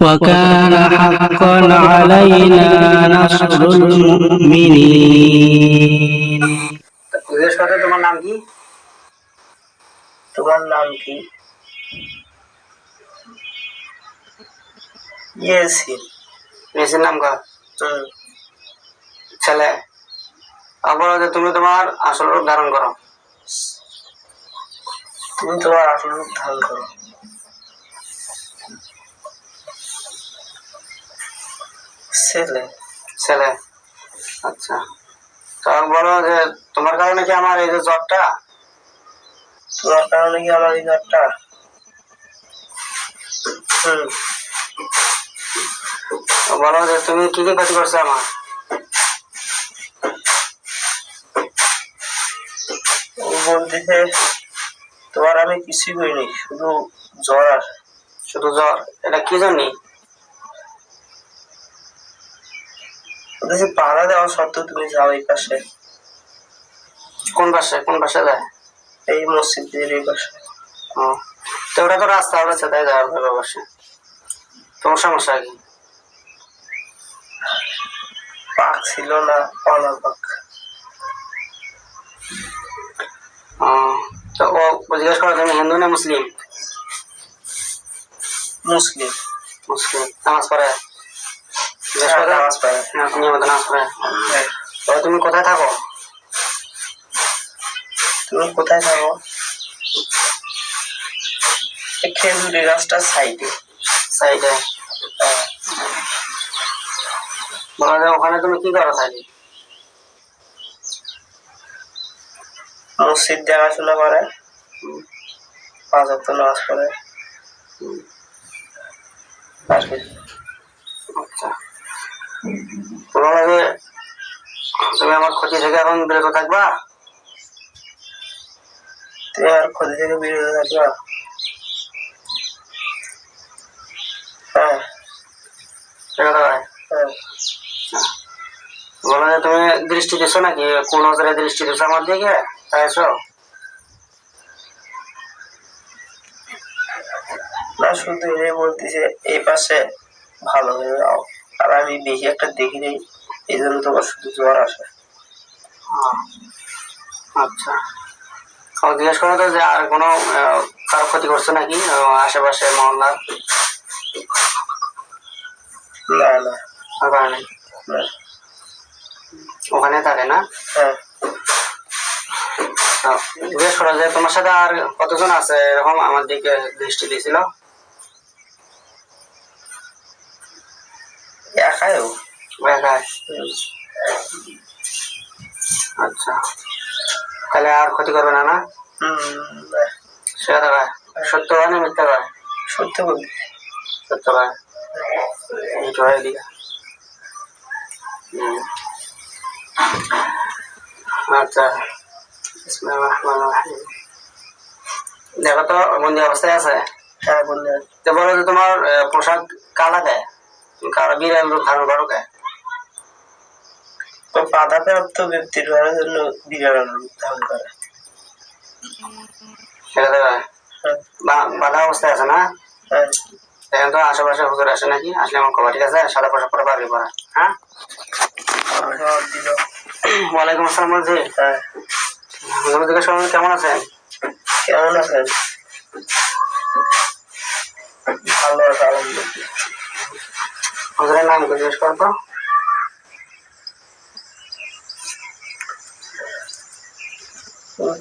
وكان حقا علينا نصر المؤمنين জিজ্ঞেস করতে তোমার নাম কি তোমার নাম কি ইয়েসিন মেসির নাম কা হুম ছেলে তারপর হচ্ছে তুমি তোমার আসল রূপ ধারণ করো তুমি তোমার আসল রূপ ধারণ করো ছেলে ছেলে। আচ্ছা। তারপর বলো যে, তোমার কারণে কি আমার এই যে জ্বরটা? তোমার কারণে কি আমার এই ঘরটা হুম। বলো যে, তুমি কি কি ক্ষতি করছ আমার? বলতেছে, তোমার আমি কিছুই করিনি, শুধু জ্বর আসে শুধু জ্বর। এটা কি জানি? বলতেছে পাড়া দেওয়া সত্ত্বেও তুমি যাও এই পাশে। কোন পাশে? কোন পাশে যায়? এই মসজিদের এই পাশে। ও। তো ওটা তো রাস্তা রয়েছে তাই যাওয়ার ভাবে অবশ্যই তোমার সমস্যা কি? পাক ছিল না অনাপাক। তো ও জিজ্ঞেস করো তুমি হিন্দু না মুসলিম? মুসলিম। মুসলিম। নামাজ পড়ে? জিজ্ঞেস হ্যাঁ, নামাজ পড়ে। না নিয়মিত নামাজ হ্যাঁ। তো তুমি কোথায় থাকো? তুমি কোথায় থাকো? খেজুরি গাছটার সাইডে। সাইডে। বলা যায় ওখানে তুমি কি করো থাকি মসজিদ দেখাশোনা করে। পাঁচ অক্ট নামাজ পড়ে। আর যে তুমি আমার ক্ষতি থেকে এখন বিরত থাকবা? আর ক্ষতি থেকে বিরত থাকবা। হ্যাঁ। হ্যাঁ। বলা যে তুমি দৃষ্টি দিছো নাকি? কোন নজরে দৃষ্টি দিছো আমার দিকে? তাই এসো না, শুধু এই বলতেছে, এই পাশে ভালো হয়ে যাও। আর আমি বেশি একটা দেখি নেই এই জন্য তোমার শুধু জ্বর আসে। আচ্ছা। জিজ্ঞেস করো তো যে আর কোনো কারও ক্ষতি করছে নাকি? আশেপাশে মহল্লার না না। আর নেই? ওখানে থাকে না? হ্যাঁ। জিজ্ঞেস করো যে তোমার সাথে আর কতজন আছে? এরকম আমার দিকে দৃষ্টি দিয়েছিল। একাই? আচ্ছা। তাহলে আর ক্ষতি করবে না না? কয়। সত্য হয় না মিথ্যা কয়? সত্য বলি সত্য এইটা হয় এদিকে। আচ্ছা। দেখো তো বন্দি অবস্থায় আছে? হ্যাঁ তো বলো যে তোমার পোশাক কালা দেয়? বিড়াল রূপ ধারণ করো কে তো বাধা প্রাপ্ত ব্যক্তির ঘরের জন্য বিরাট রূপ ধারণ করে হ্যাঁ। বাধা অবস্থায় আছে না? হ্যাঁ। দেখেন তো আশেপাশে হুজুর আসে নাকি? আসলে আমার খবর ঠিক আছে? সাদা পোশাক পরে পারবি পরা হ্যাঁ? ওয়ালাইকুম আসসালাম বলছি হ্যাঁ। হুজুর কেমন আছেন? কেমন আছেন? ভালো আছে আলহামদুলিল্লাহ। হুজুরের নাম জিজ্ঞেস করতো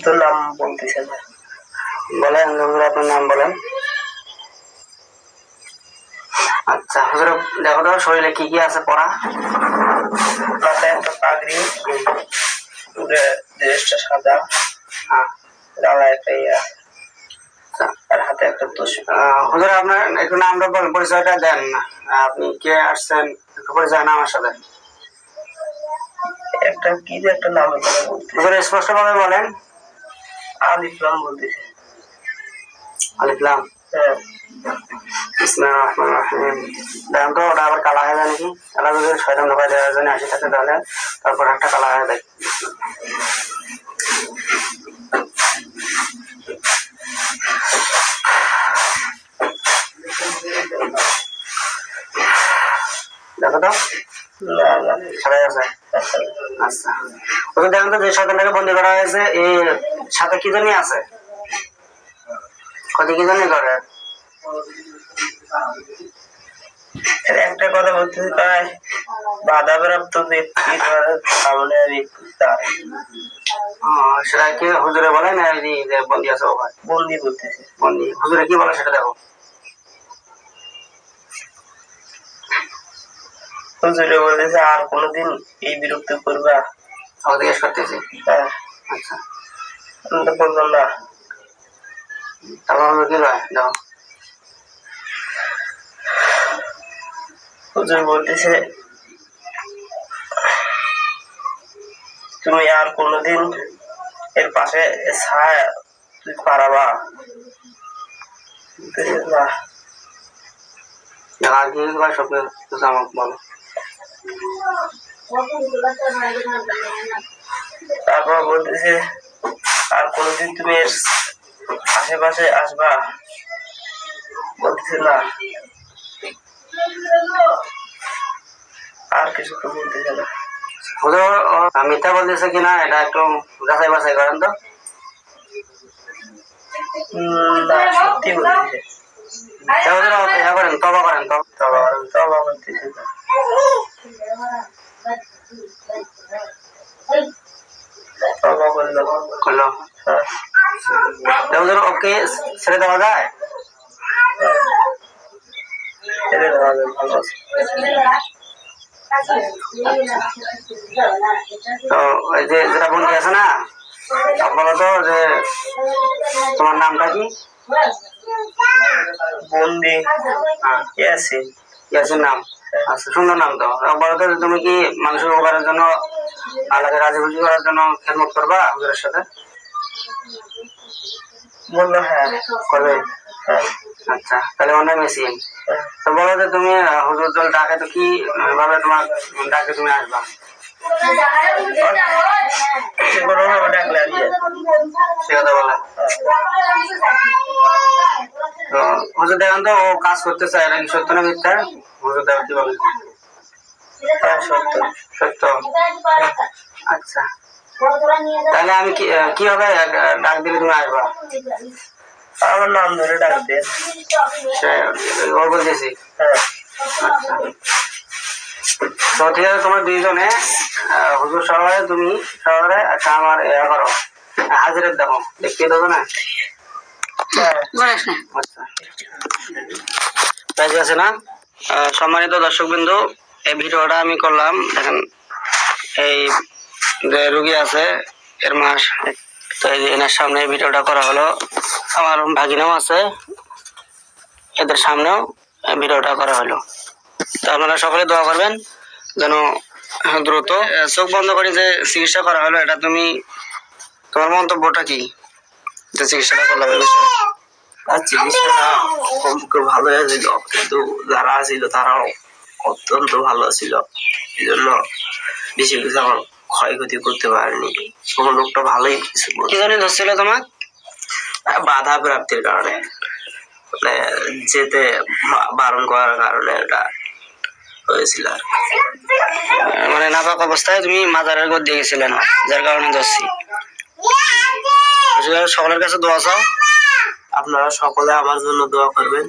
তো নাম বলতেছে না। বলেন হুজুর আপনার নাম বলেন। আচ্ছা হুজুর, দেখো তো, শরীরে কি কি আছে পড়া? পাগড়ি ড্রেসটা সাদা হ্যাঁ একটা ইয়া। হুজুর আপনার একটু নামটা পরিচয়টা দেন আপনি কে আসছেন? একটু পরিচয় না সাথে। একটা কি যে একটা নাম হুজুর স্পষ্ট ভাবে বলেন। আলিফ নাম বলতেছে। হ্যাঁ। দেখেন তো ওটা আবার কালা হয়ে যায় নাকি? কালা যদি শয়তান দেওয়ার জন্য আসি থাকে তাহলে তারপর একটা কালা হয়ে যায়। আছে আচ্ছা। দেখেন তো যে শয়তানটাকে বন্দি করা হয়েছে এর সাথে কি আছে? কি করে একটা কথা বলতেছি তাই বাধা প্রাপ্ত ব্যক্তি সামনে সেটা কি হুজুরে বলে না বন্দি আছে বন্দি বন্দি। হুজুরে কি বলে সেটা দেখো। হুজুরে বলেছে আর কোনোদিন এই বিরক্ত করবা। আমাকে জিজ্ঞেস করতেছি হ্যাঁ। আচ্ছা। আমি তো বললাম না। তারপর কি হুজুর বলতেছে তুমি আর কোনোদিন এর পাশে ছায়া তুই পারাবা। না। আর কি কয় আমাকে বলো। তারপর বলতেছে আর কোনোদিন তুমি এর আশেপাশে আসবা? বলতেছে না। আর কিছু তো বলতেছে না। মিথ্যা বলতেছে কিনা এটা একটু যাচাই বাছাই করেন তো। সত্যি বলতেছে। করেন তবা করেন তব। তবা করেন তবা করতেছে হ্যাঁ ওকে ছেড়ে দেওয়া যায় ছেড়ে দেওয়া আছে। তো ওই যে যেটা বন্দি আছে না বলো তো যে তোমার নামটা কি? বন্দি। হ্যাঁ ইয়াসিন ইয়াসির নাম? আচ্ছা সুন্দর নাম তো। যে তুমি কি মানুষের উপকারের জন্য আল্লাহকে রাজি খুশি করার জন্য খেদমত করবা হুজুরের সাথে? বলল হ্যাঁ। করবে? হ্যাঁ। আচ্ছা তাহলে অনেক নাম হ্যাঁ। তো বলো যে তুমি হুজুর জল ডাকে তো কি ভাবে তোমার ডাকে তুমি আসবা? ডাকলে আর। সে কথা বলে তো হুজুর দেখেন তো ও কাজ করতে চায় এটা সত্য না মিথ্যা? হুজুর দেখো কি বলে? হ্যাঁ সত্য সত্য। আচ্ছা। তাহলে আমি কি হবে ডাক দিলে তুমি আসবা? আমার নাম ধরে সে ওর বলতেছি? হ্যাঁ। আচ্ছা। তো ঠিক আছে তোমার দুইজনে হুজুর শহরে তুমি শহরে আচ্ছা আমার ইয়া করো। হাজিরের দেখো দেখতে দেবো না? আচ্ছা। আছে না? সম্মানিত দর্শক বিন্দু এই ভিডিওটা আমি করলাম দেখেন এই যে রুগী আছে এর মাস তো এই এনার সামনে এই ভিডিওটা করা হলো আমার ভাগিনাও আছে এদের সামনেও ভিডিওটা করা হলো। তো আপনারা সকলে দোয়া করবেন যেন দ্রুত চোখ বন্ধ করে যে চিকিৎসা করা হলো এটা তুমি তোমার মন্তব্যটা কি? যে চিকিৎসাটা করলাম আর চিকিৎসাটা কমপক্ষে ভালো ছিল কিন্তু যারা ছিল তারাও অত্যন্ত ভালো ছিল এই জন্য বেশি কিছু আমার ক্ষয়ক্ষতি করতে পারেনি। কোনো লোকটা ভালোই কিছু কি বলছে। ধরছিল তোমার? বাধা প্রাপ্তির কারণে। মানে যেতে বারণ করার কারণে এটা হয়েছিল আর মানে নাপাক অবস্থায় তুমি মাজারের গোদ দিয়ে না যার কারণে ধরছি। সকলের কাছে দোয়া চাও? আপনারা সকলে আমার জন্য দোয়া করবেন।